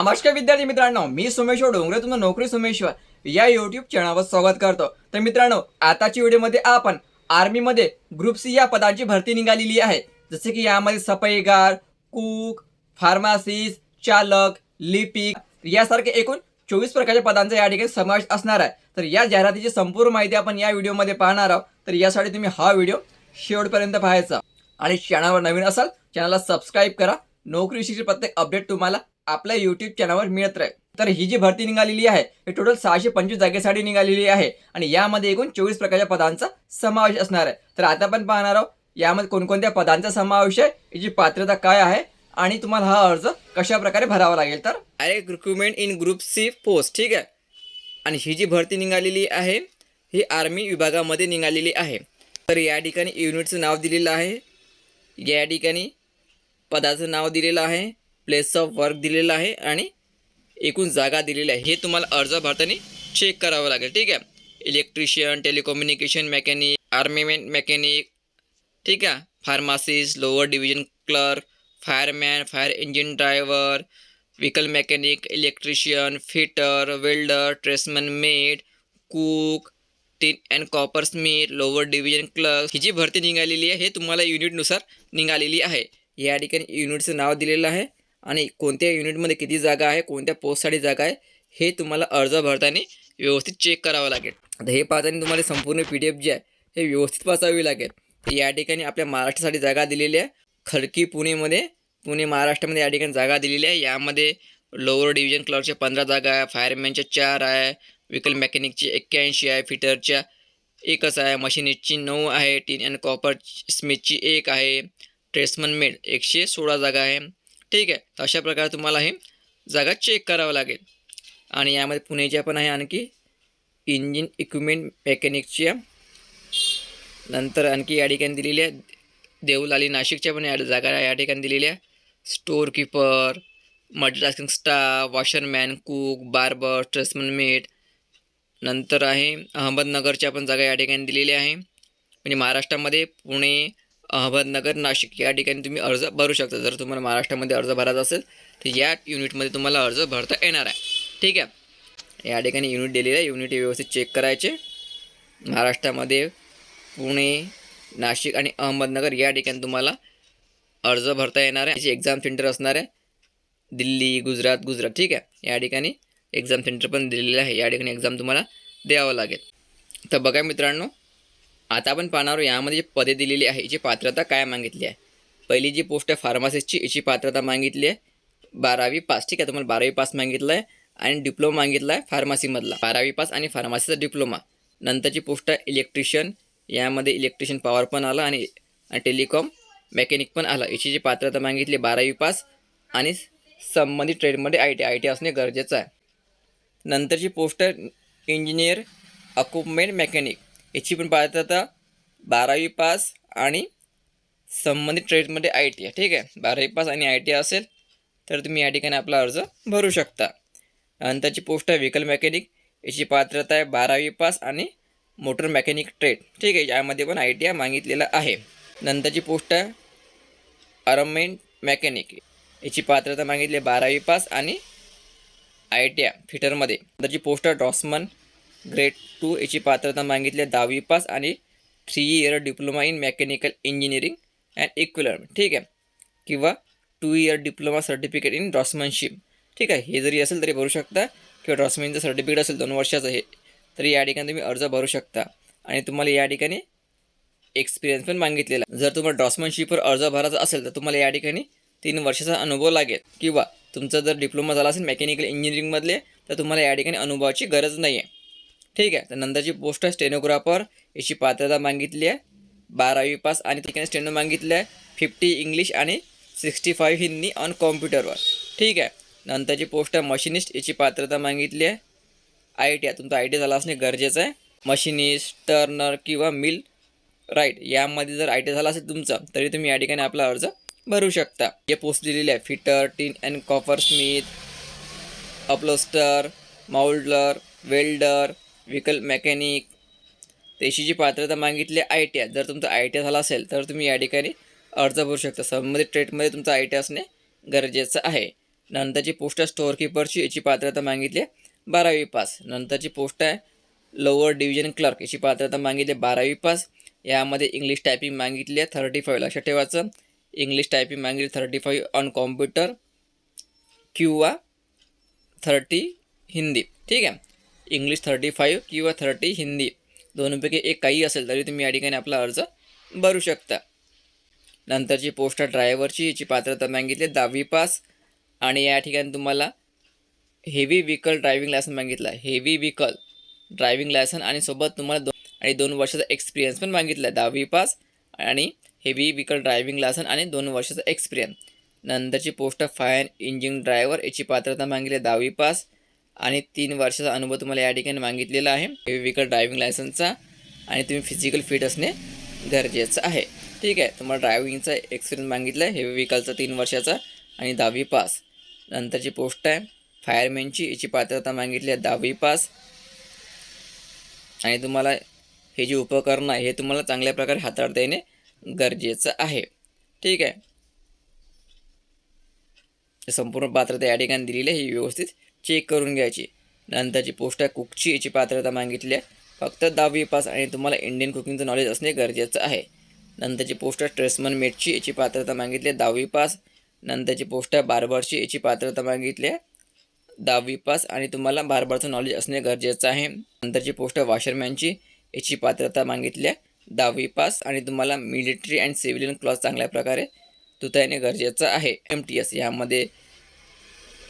नमस्कार विद्यार्थी मित्रांनो मी सुमेश्वर डोंगरे तुम्हाला नोकरी सुमेश्वर या युट्यूब चॅनलवर स्वागत करतो. तर मित्रांनो आताच्या व्हिडिओमध्ये आपण आर्मीमध्ये ग्रुप सी या पदांची भरती निघालेली आहे. जसे की यामध्ये सफाईगार कुक फार्मासिस्ट चालक लिपिक यासारखे एकूण चोवीस प्रकारच्या पदांचा या ठिकाणी समावेश असणार आहे. तर या जाहिरातीची संपूर्ण माहिती आपण या व्हिडिओमध्ये पाहणार आहोत. तर यासाठी तुम्ही हा व्हिडिओ शेवटपर्यंत पाहायचा. आणि चॅनलवर नवीन असाल चॅनलला सबस्क्राईब करा. नोकरीविषयीची प्रत्येक अपडेट तुम्हाला आपल्या युट्यूब चॅनलवर मिळत राहील. तर ही जी भरती निघालेली आहे ही टोटल सहाशे पंचवीस जागेसाठी निघालेली आहे आणि यामध्ये एकूण चोवीस प्रकारच्या पदांचा समावेश असणार आहे. तर आता आपण पाहणार आहोत यामध्ये कोणकोणत्या पदांचा समावेश आहे याची पात्रता काय आहे आणि तुम्हाला हा अर्ज कशा प्रकारे भरावा लागेल तर? Direct recruitment in group C post ठीक आहे? आणि ही जी भरती निघालेली आहे ही आर्मी विभागामध्ये निघालेली आहे. तर या ठिकाणी युनिटचं नाव दिलेलं आहे. या ठिकाणी पदाचं नाव दिलेलं आहे. प्लेस ऑफ वर्क दिलेलं आहे आणि एकूण जागा दिलेली आहे. हे तुम्हाला अर्ज भरताना चेक करावं लागेल. ठीक आहे? Electrician telecommunication mechanic armament mechanic ठीक आहे? Pharmacist lower division clerk fireman fire engine driver vehicle mechanic electrician fitter welder tradesman mate cook tin and copper smith lower division clerk ही जी भरती निघालेली आहे हे तुम्हाला युनिटनुसार निघालेली आहे. या ठिकाणी युनिटचं नाव दिलेलं आहे. आणि कोणत्या युनिटमध्ये किती जागा आहे कोणत्या पोस्टसाठी जागा आहे हे तुम्हाला अर्ज भरताना व्यवस्थित चेक करावं लागेल. आता हे पाहताना तुम्हाला संपूर्ण पी डी एफ जे आहे हे व्यवस्थित वाचावी लागेल. तर या ठिकाणी आपल्या महाराष्ट्रासाठी जागा दिलेली आहे. खडकी पुणेमध्ये पुणे महाराष्ट्रामध्ये या ठिकाणी जागा दिलेली आहे. यामध्ये लोअर डिव्हिजन क्लर्कच्या पंधरा जागा आहे फायरमॅनच्या चार आहे व्हिकल मेकॅनिकची एक्क्याऐंशी आहे फिटरच्या एकच आहे मशिनिस्टची नऊ आहे टीन अँड कॉपर स्मिथची एक आहे ट्रेसमन मेड एकशे सोळा जागा आहे. ठीक आहे. तर अशा प्रकारे तुम्हाला हे जागा चेक करावं लागेल. आणि यामध्ये पुण्याच्या पण आहे आणखी इंजिन इक्विपमेंट मेकॅनिकच्या नंतर आणखी या ठिकाणी दिलेली आहे. देवलाली नाशिकच्या पण या जागा या ठिकाणी दिलेल्या store keeper multitasking staff washerman cook barber tradesman mate नंतर आहे अहमदनगरच्या पण जागा या ठिकाणी दिलेल्या आहे. म्हणजे महाराष्ट्रामध्ये पुणे अहमदनगर नाशिक या ठिकाणी तुम्ही अर्ज भरू शकता. जर तुम्हाला महाराष्ट्रामध्ये अर्ज भरायचा असेल तर या युनिटमध्ये तुम्हाला अर्ज भरता येणार आहे. ठीक आहे? या ठिकाणी युनिट दिलेलं आहे. युनिट व्यवस्थित चेक करायचे. महाराष्ट्रामध्ये पुणे नाशिक आणि अहमदनगर या ठिकाणी तुम्हाला अर्ज भरता येणार आहे. याची एक्झाम सेंटर असणार आहे. दिल्ली गुजरात गुजरात. ठीक आहे? या ठिकाणी एक्झाम सेंटर पण दिलेलं आहे. या ठिकाणी एक्झाम तुम्हाला द्यावं लागेल. तर बघा मित्रांनो आता आपण पाहणार यामध्ये जी पदे दिलेली आहे याची पात्रता काय मागितली आहे? पहिली जी पोस्ट आहे फार्मासिस्टची याची पात्रता मागितली आहे. बारावी पास ठीक आहे तुम्हाला बारावी पास मागितलं आहे आणि डिप्लोमा मागितला आहे फार्मसीमधला बारावी पास आणि फार्मसीचा डिप्लोमा नंतरची पोस्ट आहे इलेक्ट्रिशियन यामध्ये इलेक्ट्रिशियन पॉवर पण आला आणि आणि टेलिकॉम मेकॅनिक पण आला. याची जी पात्रता मागितली बारावी पास आणि संबंधित ट्रेडमध्ये आय टी आय टी असणे गरजेचं आहे. नंतरची पोस्ट आहे इंजिनियर अक्युपमेंट मेकॅनिक याची पण पात्रता बारावी पास आणि संबंधित ट्रेडमध्ये आय टी आहे ठीक आहे? बारावी पास आणि आय टी असेल तर तुम्ही या ठिकाणी आपला अर्ज भरू शकता. नंतरची पोस्ट आहे व्हेकल मेकॅनिक. याची पात्रता आहे बारावी पास आणि मोटर मेकॅनिक ट्रेड. ठीक आहे? यामध्ये पण आय टी आय मागितलेलं आहे. नंतरची पोस्ट आहे अरमेंट मेकॅनिक. याची पात्रता मागितली आहे बारावी पास आणि आय टी आय फिटरमध्ये. नंतरची पोस्ट आहे ड्रॉसमन. ग्रेड टू याची पात्रता मागितली आहे दहावी पास आणि three year diploma in mechanical engineering and equipment ठीक आहे? किंवा two year diploma certificate in draughtsmanship ठीक आहे? हे जरी असेल तरी भरू शकता. किंवा ड्रॉसमनचं सर्टिफिकेट असेल दोन वर्षाचं हे तरी या ठिकाणी तुम्ही अर्ज भरू शकता. आणि तुम्हाला या ठिकाणी एक्सपिरियन्स पण मागितलेला जर तुम्हाला ड्रॉसमनशिपवर अर्ज भरायचा असेल तर तुम्हाला या ठिकाणी तीन वर्षाचा अनुभव लागेल. किंवा तुमचा जर डिप्लोमा झाला असेल मेकॅनिकल इंजिनिअरिंगमधले तर तुम्हाला या ठिकाणी अनुभवाची गरज नाही आहे ठीक आहे. तर नंतरची पोस्ट आहे स्टेनोग्राफर याची पात्रता मागितली आहे. बारावी पास आणि ठिकाणी स्टेनो मागितलं आहे. फिफ्टी इंग्लिश आणि सिक्स्टी फाईव्ह हिंदी ऑन कॉम्प्युटरवर ठीक आहे. नंतरची पोस्ट आहे मशिनिस्ट याची पात्रता मागितली आहे. आय टी आय तुमचा आय टी झाला असणे गरजेचं आहे. मशिनिस्ट टर्नर किंवा मिल राईट यामध्ये जर आय टी झाला असेल तुमचा तरी तुम्ही या ठिकाणी आपला अर्ज भरू शकता. जे पोस्ट दिलेली आहे. Fitter tin and copper smith upholsterer moulder welder vehicle mechanic. त्याची जी पात्रता मागितली आय टी आय जर तुमचा आय टी आय झाला असेल तर तुम्ही या ठिकाणी अर्ज भरू शकता. संबंधित ट्रेडमध्ये तुमचा आय टी असणे गरजेचं आहे. नंतरची पोस्ट आहे स्टोअर किपरची याची पात्रता मागितली आहे बारावी पास. नंतरची पोस्ट आहे लोअर डिव्हिजन क्लर्क याची पात्रता मागितली आहे बारावी पास. यामध्ये इंग्लिश टायपिंग मागितली आहे थर्टी फाईव्ह लक्षात ठेवायचं इंग्लिश टायपिंग मागितली थर्टी फाईव्ह ऑन कॉम्प्युटर किंवा थर्टी हिंदी. ठीक आहे? इंग्लिश थर्टी फाईव्ह किंवा थर्टी हिंदी. दोन्हीपैकी एक काही असेल तरी तुम्ही या ठिकाणी आपला अर्ज भरू शकता. नंतरची पोस्ट ड्रायव्हरची याची पात्रता मागितली आहे दहावी पास आणि या ठिकाणी तुम्हाला हेवी व्हीकल ड्रायव्हिंग लायसन मागितला हेवी व्हीकल ड्रायव्हिंग लायसन आणि सोबत तुम्हाला दोन आणि दोन वर्षाचा एक्सपिरियन्स पण मागितला दहावी पास आणि हेवी व्हीकल ड्रायव्हिंग लायसन आणि दोन वर्षाचा एक्सपिरियन्स नंतरची पोस्ट फायर इंजिन ड्रायव्हर याची पात्रता मागितली आहे दहावी पास. आणि तीन वर्षाचा अनुभव तुम्हाला या ठिकाणी मागितलेला आहे. हेवी व्हीकल ड्रायव्हिंग लायसन्सचा आणि तुम्ही फिजिकल फिट असणे गरजेचं आहे. ठीक आहे तुम्हाला ड्रायव्हिंगचा एक्सपिरियन्स मागितला आहे. हेवी व्हीकलचा तीन वर्षाचा आणि दहावी पास नंतरची पोस्ट आहे. फायरमॅनची याची पात्रता मागितली आहे दहावी पास आणि तुम्हाला हे जे उपकरण आहे हे तुम्हाला चांगल्या प्रकारे हाताळता येणे गरजेचं आहे. ठीक आहे. संपूर्ण पात्रता या ठिकाणी दिलेली आहे. ही व्यवस्थित चेक करून घ्यायची. नंतरची पोस्ट आहे कुकची याची पात्रता मागितली आहे. फक्त दहावी पास आणि तुम्हाला इंडियन कुकिंगचं नॉलेज असणे गरजेचं आहे. नंतरची पोस्ट आहे ट्रेसमन मेटची याची पात्रता मागितली आहे. दहावी पास. नंतरची पोस्ट आहे बार्बरची याची पात्रता मागितली आहे. दहावी पास आणि तुम्हाला बार्बरचं नॉलेज असणे गरजेचं आहे. नंतरची पोस्ट आहे वॉशरमॅनची याची पात्रता मागितली आहे. दहावी पास आणि तुम्हाला मिलिटरी अँड सिव्हिलियन क्लॉथ चांगल्या प्रकारे तुता येणे गरजेचं आहे. एम टी एस यामध्ये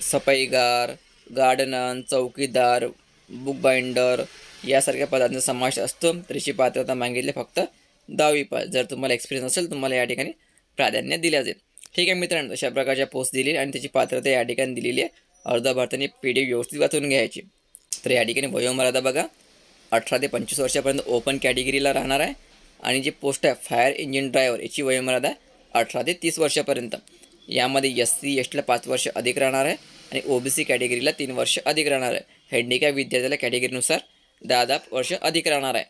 सफाईगार गार्डनर चौकीदार बुक बाइंडर यासारख्या पदांचा समावेश असतो. तर याची पात्रता मागितली फक्त दहावी पास जर तुम्हाला एक्सपिरियन्स असेल तुम्हाला या ठिकाणी प्राधान्य दिल्या जाईल. ठीक आहे मित्रांनो अशा प्रकारच्या पोस्ट दिली आणि त्याची पात्रता या ठिकाणी दिलेली आहे. अर्ज भरताना पी डी व्यवस्थित वाचून घ्यायची. तर या ठिकाणी वयोमर्यादा बघा. अठरा ते पंचवीस वर्षापर्यंत ओपन कॅटेगरीला राहणार आहे. आणि जी पोस्ट आहे फायर इंजिन ड्रायव्हर याची वयोमर्यादा अठरा ते तीस वर्षापर्यंत. यामध्ये एस सी एस टीला पाच वर्ष अधिक राहणार आहे. आणि ओ बी सी कॅटेगरीला तीन वर्ष अधिक राहणार आहे. हँडिकॅप विद्यार्थ्याला कॅटेगरीनुसार दहा दहा वर्ष अधिक राहणार आहे.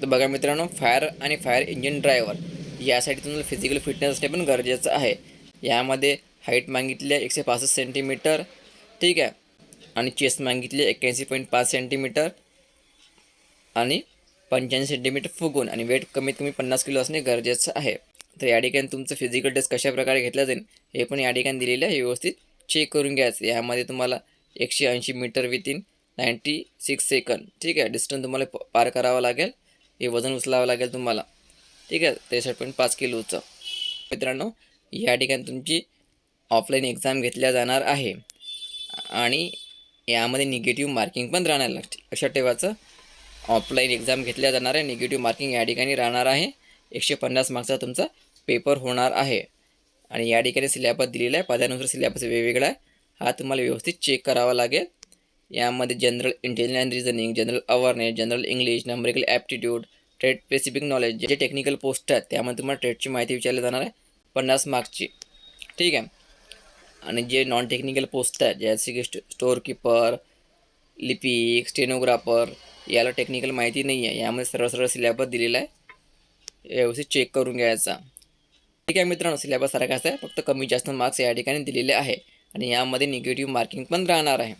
तर बघा मित्रांनो फायर आणि फायर इंजिन ड्रायव्हर यासाठी तुम्हाला फिजिकल फिटनेस असणे पण गरजेचं आहे. यामध्ये हाईट मागितली आहे एकशे पासष्ट सेंटीमीटर ठीक आहे? आणि चेस्ट मागितली एक्क्याऐंशी पॉईंट पाच सेंटीमीटर आणि पंच्याऐंशी सेंटीमीटर फुगून आणि वेट कमीत कमी पन्नास किलो असणे गरजेचं आहे. तर या ठिकाणी तुमचं फिजिकल टेस्ट कशा प्रकारे जाईल हे पण या ठिकाणी दिलेलं आहे व्यवस्थित चेक करून घ्यायचं. यामध्ये तुम्हाला एकशे ऐंशी metre within ninety six second ठीक आहे? डिस्टन्स तुम्हाला प- पार करावं लागेल. हे वजन उचलावं लागेल तुम्हाला. ठीक आहे? त्रेसष्ट पॉईंट पाच किलोचं मित्रांनो या ठिकाणी तुमची ऑफलाईन एक्झाम घेतल्या जाणार आहे. आणि यामध्ये निगेटिव्ह मार्किंग पण राहणार लक्षात ठेवायचं. ऑफलाईन एक्झाम घेतल्या जाणार आहे. निगेटिव्ह मार्किंग या ठिकाणी राहणार आहे. एकशे पन्नास मार्क्सचा तुमचा पेपर होणार आहे. आणि या ठिकाणी सिलॅबस दिलेला आहे. पदानुसार सिलॅबस वेगवेगळा आहे. हा तुम्हाला व्यवस्थित चेक करावा लागेल. यामध्ये general intelligence and reasoning general awareness general English numerical aptitude trade specific knowledge जे टेक्निकल पोस्ट आहेत त्यामध्ये तुम्हाला ट्रेडची माहिती विचारली जाणार आहे. पन्नास मार्क्सची. ठीक आहे. आणि जे नॉन टेक्निकल पोस्ट आहेत जसे की स्टोअर किपर लिपिक स्टेनोग्राफर याला टेक्निकल माहिती नाही आहे यामध्ये सरळ सरळ सिलॅबस दिलेला आहे. व्यवस्थित चेक करून घ्यायचा. ठीक आहे मित्रांनो सिलेबस सारखाच आहे फक्त कमी जास्त मार्क्स या ठिकाणी दिलेले आहे. आणि यामध्ये निगेटिव्ह मार्किंग पण राहणार आहे.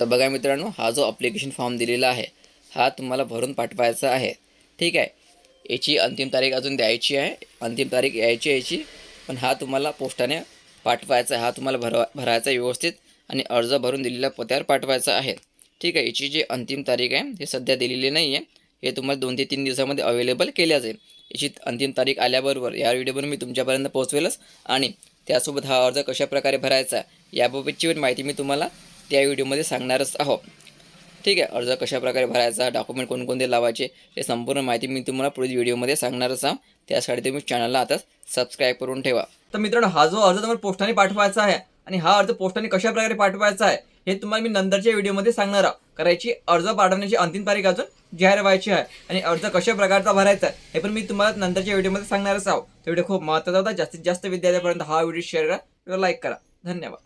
तर बघा मित्रांनो हा जो अप्लिकेशन फॉर्म दिलेला आहे हा तुम्हाला भरून पाठवायचा आहे. ठीक आहे? याची अंतिम तारीख अजून द्यायची आहे. अंतिम तारीख यायची यायची पण हा तुम्हाला पोस्टाने पाठवायचा आहे. हा तुम्हाला भरवा भरायचा आहे व्यवस्थित. आणि अर्ज भरून दिलेल्या पत्त्यावर पाठवायचा आहे. ठीक आहे? याची जी अंतिम तारीख आहे ती सध्या दिलेली नाही आहे हे तुम्हाला दोन ते तीन दिवसामध्ये अवेलेबल केल्या जाईल. याची अंतिम तारीख आल्याबरोबर या व्हिडिओवर मी तुमच्यापर्यंत पोहोचवेलच आणि त्यासोबत हा अर्ज कशाप्रकारे भरायचा याबाबतची पण माहिती मी तुम्हाला त्या व्हिडिओमध्ये सांगणारच आहो. ठीक आहे अर्ज कशाप्रकारे भरायचा डॉक्युमेंट कोणकोणते लावायचे हे संपूर्ण माहिती मी तुम्हाला पुढील व्हिडिओमध्ये सांगणारच आहो. त्यासाठी तुम्ही चॅनलला आता सबस्क्राईब करून ठेवा. तर मित्रांनो हा जो अर्ज तुम्हाला पोस्टाने पाठवायचा आहे आणि हा अर्ज पोस्टाने कशाप्रकारे पाठवायचा आहे हे तुम्हाला मी नंतरच्या व्हिडिओमध्ये सांगणार आहोत. करायची अर्ज पाठवण्याची अंतिम तारीख अजून जाहीर व्हायची आहे आणि अर्ज कशा प्रकारचा भरायचा आहे हे पण मी तुम्हाला नंतरच्या व्हिडिओमध्ये सांगणारच आहोत. तो व्हिडिओ खूप महत्त्वाचा होता. जास्तीत जास्त विद्यार्थ्यापर्यंत हा व्हिडिओ शेअर करा. किंवा लाईक करा. धन्यवाद.